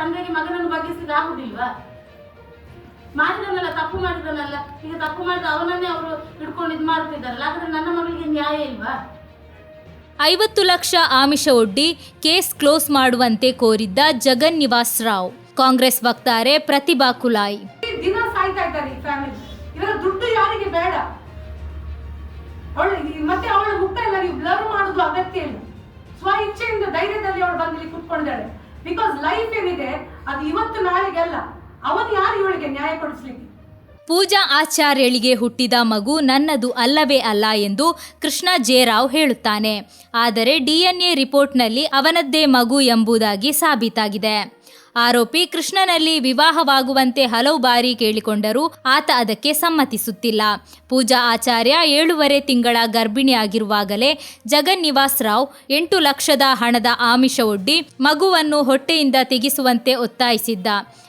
ತಂದೆಗೆ ಮಗನನ್ನು ಬಗ್ಗಿಸಿದ ಆಗುದಿಲ್ವಾ? ಮಾಡಿದನಲ್ಲ ತಪ್ಪು ಮಾಡಿದನಲ್ಲ ಈಗ ತಪ್ಪು ಮಾಡಿದ ಅವನನ್ನೇ ಅವರು ಹಿಡ್ಕೊಂಡು ಇದು ಮಾಡ್ತಿದ್ದಾರಲ್ಲ ಹಾಗಾದ್ರೆ ನನ್ನ ಮಗಳಿಗೆ ನ್ಯಾಯ ಇಲ್ವಾ? ಐವತ್ತು ಲಕ್ಷ ಆಮಿಷ ಒಡ್ಡಿ ಕೇಸ್ ಕ್ಲೋಸ್ ಮಾಡುವಂತೆ ಕೋರಿದ್ದ ಜಗನ್ ನಿವಾಸ್ ರಾವ್. ಕಾಂಗ್ರೆಸ್ ವಕ್ತಾರೆ ಪ್ರತಿಭಾ ಕುಲಾಯ್. ದಿನ ಸಾಯ್ತಾ ಇದ್ದಾರೆ ಈ ಫ್ಯಾಮಿಲಿ ಇವರ ದುಡ್ಡು ಯಾರಿಗೆ ಬೇಡ? ಅವಳು ಮತ್ತೆ ಅವಳ ಮುಖ ಎಲ್ಲ ನೀವು ಬ್ಲರ್ ಮಾಡುದು ಅಗತ್ಯ ಇಲ್ಲ ಸ್ವ ಇಚ್ಛೆಯಿಂದ ಧೈರ್ಯದಲ್ಲಿ ಅವಳು ಬಂದಿಲ್ಲಿ ಕುತ್ಕೊಂಡಿದ್ದಾಳೆ. ಬಿಕಾಸ್ ಲೈಫ್ ಏನಿದೆ, ಅದು ಇವತ್ತು ನಾಳೆಗೆಲ್ಲ ಅವನು ಯಾರು ಇವಳಿಗೆ ನ್ಯಾಯ ಕೊಡಿಸ್ಲಿಕ್ಕೆ? ಪೂಜಾ ಆಚಾರ್ಯಳಿಗೆ ಹುಟ್ಟಿದ ಮಗು ನನ್ನದು ಅಲ್ಲವೇ ಅಲ್ಲ ಎಂದು ಕೃಷ್ಣ ಜೇರಾವ್ ಹೇಳುತ್ತಾನೆ. ಆದರೆ ಡಿಎನ್ಎ ರಿಪೋರ್ಟ್ನಲ್ಲಿ ಅವನದ್ದೇ ಮಗು ಎಂಬುದಾಗಿ ಸಾಬೀತಾಗಿದೆ. ಆರೋಪಿ ಕೃಷ್ಣನಲ್ಲಿ ವಿವಾಹವಾಗುವಂತೆ ಹಲವು ಬಾರಿ ಕೇಳಿಕೊಂಡರೂ ಆತ ಅದಕ್ಕೆ ಸಮ್ಮತಿಸುತ್ತಿಲ್ಲ. ಪೂಜಾ ಆಚಾರ್ಯ ಏಳೂವರೆ ತಿಂಗಳ ಗರ್ಭಿಣಿಯಾಗಿರುವಾಗಲೇ ಜಗನ್ ನಿವಾಸ್ ರಾವ್ ಎಂಟು ಲಕ್ಷದ ಹಣದ ಆಮಿಷ ಒಡ್ಡಿ ಮಗುವನ್ನು ಹೊಟ್ಟೆಯಿಂದ ತೆಗೆಸುವಂತೆ ಒತ್ತಾಯಿಸಿದ್ದ.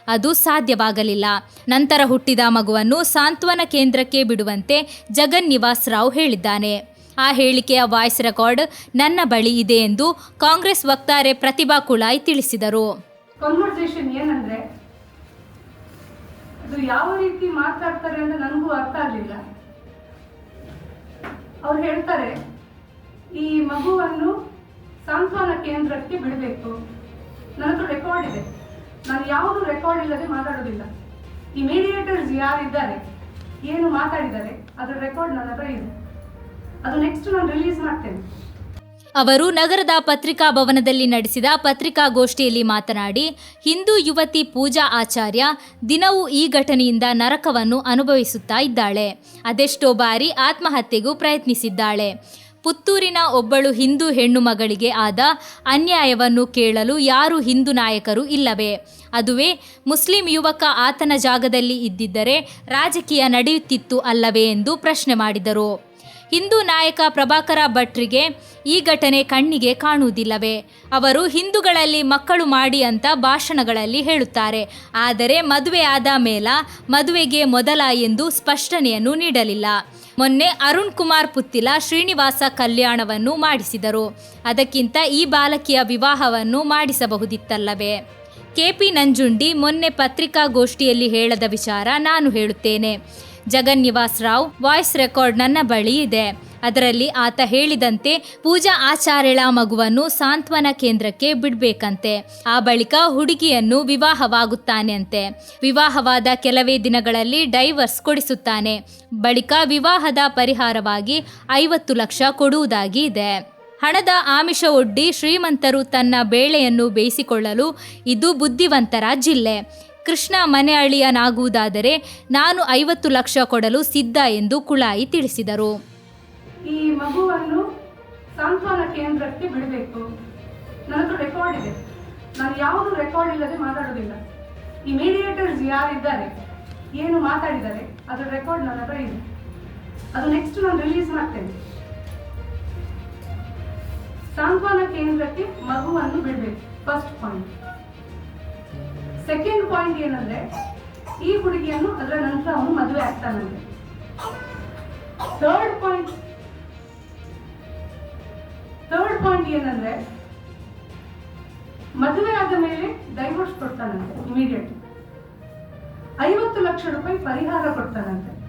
ಅದು ಸಾಧ್ಯವಾಗಲಿಲ್ಲ. ನಂತರ ಹುಟ್ಟಿದ ಮಗುವನ್ನು ಸಾಂತ್ವನ ಕೇಂದ್ರಕ್ಕೆ ಬಿಡುವಂತೆ ಜಗನ್ ನಿವಾಸ್ ರಾವ್ ಹೇಳಿದ್ದಾನೆ. ಆ ಹೇಳಿಕೆಯ ವಾಯ್ಸ್ ರೆಕಾರ್ಡ್ ನನ್ನ ಬಳಿ ಇದೆ ಎಂದು ಕಾಂಗ್ರೆಸ್ ವಕ್ತಾರೆ ಪ್ರತಿಭಾ ಕುಳಾಯ್ ತಿಳಿಸಿದರು. ಕನ್ವರ್ಸೇಷನ್ ಏನಂದ್ರೆ, ಅದು ಯಾವ ರೀತಿ ಮಾತಾಡ್ತಾರೆ ಅಂತ ನನಗೂ ಅರ್ಥ ಆಗಲಿಲ್ಲ. ಅವ್ರು ಹೇಳ್ತಾರೆ, ಈ ಮಗುವನ್ನು ಸಾಂತ್ವನ ಕೇಂದ್ರಕ್ಕೆ ಬಿಡಬೇಕು. ನನ್ನ ರೆಕಾರ್ಡ್ ಇದೆ. ನಾನು ಯಾವುದು ರೆಕಾರ್ಡ್ ಇಲ್ಲದೆ ಮಾತಾಡೋದಿಲ್ಲ. ಈ ಮೀಡಿಯೇಟರ್ಸ್ ಯಾರಿದ್ದಾರೆ, ಏನು ಮಾತಾಡಿದ್ದಾರೆ, ಅದರ ರೆಕಾರ್ಡ್ ನನ್ನ ಹತ್ರ ಇದೆ. ಅದು ನೆಕ್ಸ್ಟ್ ನಾನು ರಿಲೀಸ್ ಮಾಡ್ತೇನೆ. ಅವರು ನಗರದ ಪತ್ರಿಕಾ ಭವನದಲ್ಲಿ ನಡೆಸಿದ ಪತ್ರಿಕಾಗೋಷ್ಠಿಯಲ್ಲಿ ಮಾತನಾಡಿ, ಹಿಂದೂ ಯುವತಿ ಪೂಜಾ ಆಚಾರ್ಯ ದಿನವೂ ಈ ಘಟನೆಯಿಂದ ನರಕವನ್ನು ಅನುಭವಿಸುತ್ತಾ ಇದ್ದಾಳೆ. ಅದೆಷ್ಟೋ ಬಾರಿ ಆತ್ಮಹತ್ಯೆಗೂ ಪ್ರಯತ್ನಿಸಿದ್ದಾಳೆ. ಪುತ್ತೂರಿನ ಒಬ್ಬಳು ಹಿಂದೂ ಹೆಣ್ಣು ಮಗಳಿಗೆ ಆದ ಅನ್ಯಾಯವನ್ನು ಕೇಳಲು ಯಾರು ಹಿಂದೂ ನಾಯಕರು ಇಲ್ಲವೇ? ಅದುವೇ ಮುಸ್ಲಿಂ ಯುವಕ ಆತನ ಜಾಗದಲ್ಲಿ ಇದ್ದಿದ್ದರೆ ರಾಜಕೀಯ ನಡೆಯುತ್ತಿತ್ತು ಅಲ್ಲವೇ? ಎಂದು ಪ್ರಶ್ನೆ ಮಾಡಿದರು. ಹಿಂದೂ ನಾಯಕ ಪ್ರಭಾಕರ ಭಟ್ರಿಗೆ ಈ ಘಟನೆ ಕಣ್ಣಿಗೆ ಕಾಣುವುದಿಲ್ಲವೇ? ಅವರು ಹಿಂದೂಗಳಲ್ಲಿ ಮಕ್ಕಳು ಮಾಡಿ ಅಂತ ಭಾಷಣಗಳಲ್ಲಿ ಹೇಳುತ್ತಾರೆ. ಆದರೆ ಮದುವೆ ಆದ ಮೇಲ ಮದುವೆಗೆ ಮೊದಲ ಎಂದು ಸ್ಪಷ್ಟನೆಯನ್ನು ನೀಡಲಿಲ್ಲ. ಮೊನ್ನೆ ಅರುಣ್ ಕುಮಾರ್ ಪುತ್ತಿಲ ಶ್ರೀನಿವಾಸ ಕಲ್ಯಾಣವನ್ನು ಮಾಡಿಸಿದರು. ಅದಕ್ಕಿಂತ ಈ ಬಾಲಕಿಯ ವಿವಾಹವನ್ನು ಮಾಡಿಸಬಹುದಿತ್ತಲ್ಲವೇ? ಕೆಪಿ ನಂಜುಂಡಿ ಮೊನ್ನೆ ಪತ್ರಿಕಾಗೋಷ್ಠಿಯಲ್ಲಿ ಹೇಳದ ವಿಚಾರ ನಾನು ಹೇಳುತ್ತೇನೆ. ಜಗನ್ ನಿವಾಸ್ ರಾವ್ ವಾಯ್ಸ್ ರೆಕಾರ್ಡ್ ನನ್ನ ಬಳಿ ಇದೆ. ಅದರಲ್ಲಿ ಆತ ಹೇಳಿದಂತೆ ಪೂಜಾ ಆಚಾರ್ಯಳ ಮಗುವನ್ನು ಸಾಂತ್ವನ ಕೇಂದ್ರಕ್ಕೆ ಬಿಡಬೇಕಂತೆ. ಆ ಬಳಿಕ ಹುಡುಗಿಯನ್ನು ವಿವಾಹವಾಗುತ್ತಾನೆ ಅಂತೆ ವಿವಾಹವಾದ ಕೆಲವೇ ದಿನಗಳಲ್ಲಿ ಡೈವರ್ಸ್ ಕೊಡಿಸುತ್ತಾನೆ. ಬಳಿಕ ವಿವಾಹದ ಪರಿಹಾರವಾಗಿ ಐವತ್ತು ಲಕ್ಷ ಕೊಡುವುದಾಗಿ ಇದೆ. ಹಣದ ಆಮಿಷ ಒಡ್ಡಿ ಶ್ರೀಮಂತರು ತನ್ನ ಬೇಳೆಯನ್ನು ಬೇಯಿಸಿಕೊಳ್ಳಲು ಇದು ಬುದ್ಧಿವಂತರ ಜಿಲ್ಲೆ. ಕೃಷ್ಣ ಮನೆ ಅಳಿಯನಾಗುವುದಾದರೆ ನಾನು ಐವತ್ತು ಲಕ್ಷ ಕೊಡಲು ಸಿದ್ಧ ಎಂದು ಕುಳಾಯಿ ತಿಳಿಸಿದರು. ಈ ಮಗುವನ್ನು ಸಾಂತ್ವನ ಕೇಂದ್ರಕ್ಕೆ ಬಿಡಬೇಕು. ನನ್ನದು ರೆಕಾರ್ಡ್ ಇದೆ. ನಾನು ಯಾವುದು ರೆಕಾರ್ಡ್ ಇಲ್ಲದೆ ಮಾತಾಡೋದಿಲ್ಲ ಈ ಮೀಡಿಯೇಟರ್ಸ್ ಯಾರಿದ್ದಾರೆ? ಏನು ಮಾತಾಡಿದ್ದಾರೆ? ಅದರ ರೆಕಾರ್ಡ್ ನನ್ನ ಹತ್ರ ಇದೆ. ಅದು ನೆಕ್ಸ್ಟ್ ನಾನು ರಿಲೀಸ್ ಮಾಡ್ತೇನೆ. ಸಾಂತ್ವನ ಕೇಂದ್ರಕ್ಕೆ ಮಗುವನ್ನು ಬಿಡಬೇಕು. ಫಸ್ಟ್ ಪಾಯಿಂಟ್ ಸೆಕೆಂಡ್ ಪಾಯಿಂಟ್ ಏನಂದ್ರೆ, ಈ ಹುಡುಗಿಯನ್ನು ಅದರ ನಂತರ ಅವನು ಮದುವೆ ಆಗ್ತಾನಂತೆ. ಥರ್ಡ್ ಪಾಯಿಂಟ್ ಥರ್ಡ್ ಪಾಯಿಂಟ್ ಏನಂದ್ರೆ, ಮದುವೆ ಆದ ಮೇಲೆ ಡೈವರ್ಸ್ ಕೊಡ್ತಾನಂತೆ ಇಮಿಡಿಯೇಟ್ ಐವತ್ತು ಲಕ್ಷ ರೂಪಾಯಿ ಪರಿಹಾರ ಕೊಡ್ತಾನಂತೆ.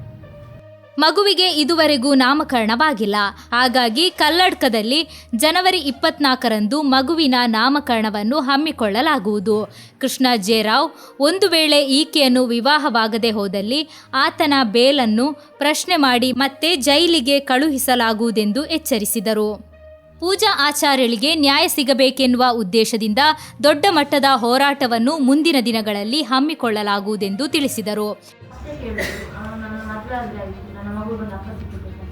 ಮಗುವಿಗೆ ಇದುವರೆಗೂ ನಾಮಕರಣವಾಗಿಲ್ಲ. ಹಾಗಾಗಿ ಕಲ್ಲಡ್ಕದಲ್ಲಿ ಜನವರಿ ಇಪ್ಪತ್ನಾಲ್ಕರಂದು ಮಗುವಿನ ನಾಮಕರಣವನ್ನು ಹಮ್ಮಿಕೊಳ್ಳಲಾಗುವುದು. ಕೃಷ್ಣ ಜೇರಾವ್ ಒಂದು ವೇಳೆ ಈಕೆಯನ್ನು ವಿವಾಹವಾಗದೆ ಹೋದಲ್ಲಿ ಆತನ ಬೇಲನ್ನು ಪ್ರಶ್ನೆ ಮಾಡಿ ಮತ್ತೆ ಜೈಲಿಗೆ ಕಳುಹಿಸಲಾಗುವುದೆಂದು ಎಚ್ಚರಿಸಿದರು. ಪೂಜಾ ಆಚಾರ್ಯಳಿಗೆ ನ್ಯಾಯ ಸಿಗಬೇಕೆನ್ನುವ ಉದ್ದೇಶದಿಂದ ದೊಡ್ಡ ಮಟ್ಟದ ಹೋರಾಟವನ್ನು ಮುಂದಿನ ದಿನಗಳಲ್ಲಿ ಹಮ್ಮಿಕೊಳ್ಳಲಾಗುವುದೆಂದು ತಿಳಿಸಿದರು. ಅಷ್ಟೇ ಕೇಳಿದ್ರು ಅವನು ನನ್ನ ಮದುವೆ ಆದ್ರೆ ಆಯ್ತು ನನ್ನ ಅಪ್ಪ ಸಿಕ್ಕಿಬಿಟ್ಟು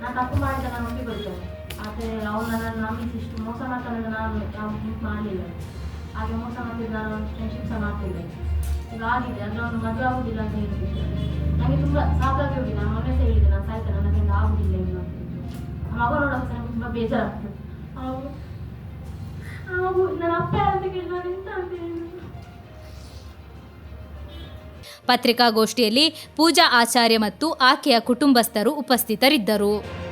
ನಾನು ತಪ್ಪು ಮಾಡಿದ ನಾನು ಒಪ್ಪಿಕೊಳ್ತೇನೆ ಆದರೆ ಅವನು ನನ್ನನ್ನು ನಂಬಿಸಿ ಇಷ್ಟು ಮೋಸ ಮಾಡ್ತಾನೆ ನಾನು ನಾವು ಥಿಂಕ್ ಮಾಡಲಿಲ್ಲ. ಹಾಗೆ ಮೋಸ ಮಾಡ್ತಿದ್ದು ನಾನು ಫ್ರೆಂಡ್ಶಿಪ್ ಸಹ ಮಾಡ್ತಿದ್ದೆ ಈಗ ಆಗಿದೆ, ಆದರೆ ಅವನು ಮದುವೆ ಆಗುದಿಲ್ಲ ಅಂತ ಹೇಳ್ತಿದ್ದೆ ನನಗೆ ತುಂಬ ಸಾಕಾಗಿ ಹೋಗಿದೆ. ನಾನು ಮೊನ್ನೆ ಸಹ ಹೇಳಿದೆ, ನಾನು ಸಾಯ್ತೇನೆ ನನ್ನ ಕೈಯಿಂದ ಆಗುದಿಲ್ಲ ಆ ಮಗ ನೋಡೋಕೆ ನನಗೆ ತುಂಬ ಬೇಜಾರಾಗ್ತದೆ. ಹೌದು. ನನ್ನ ಅಪ್ಪ ಅಂತ ಕೇಳಿ ನಾನು ಎಂತ ಅಂತ ಹೇಳಿದ್ರು ಪತ್ರಿಕಾಗೋಷ್ಠಿಯಲ್ಲಿ ಪೂಜಾ ಆಚಾರ್ಯ ಮತ್ತು ಆಕೆಯ ಕುಟುಂಬಸ್ಥರು ಉಪಸ್ಥಿತರಿದ್ದರು.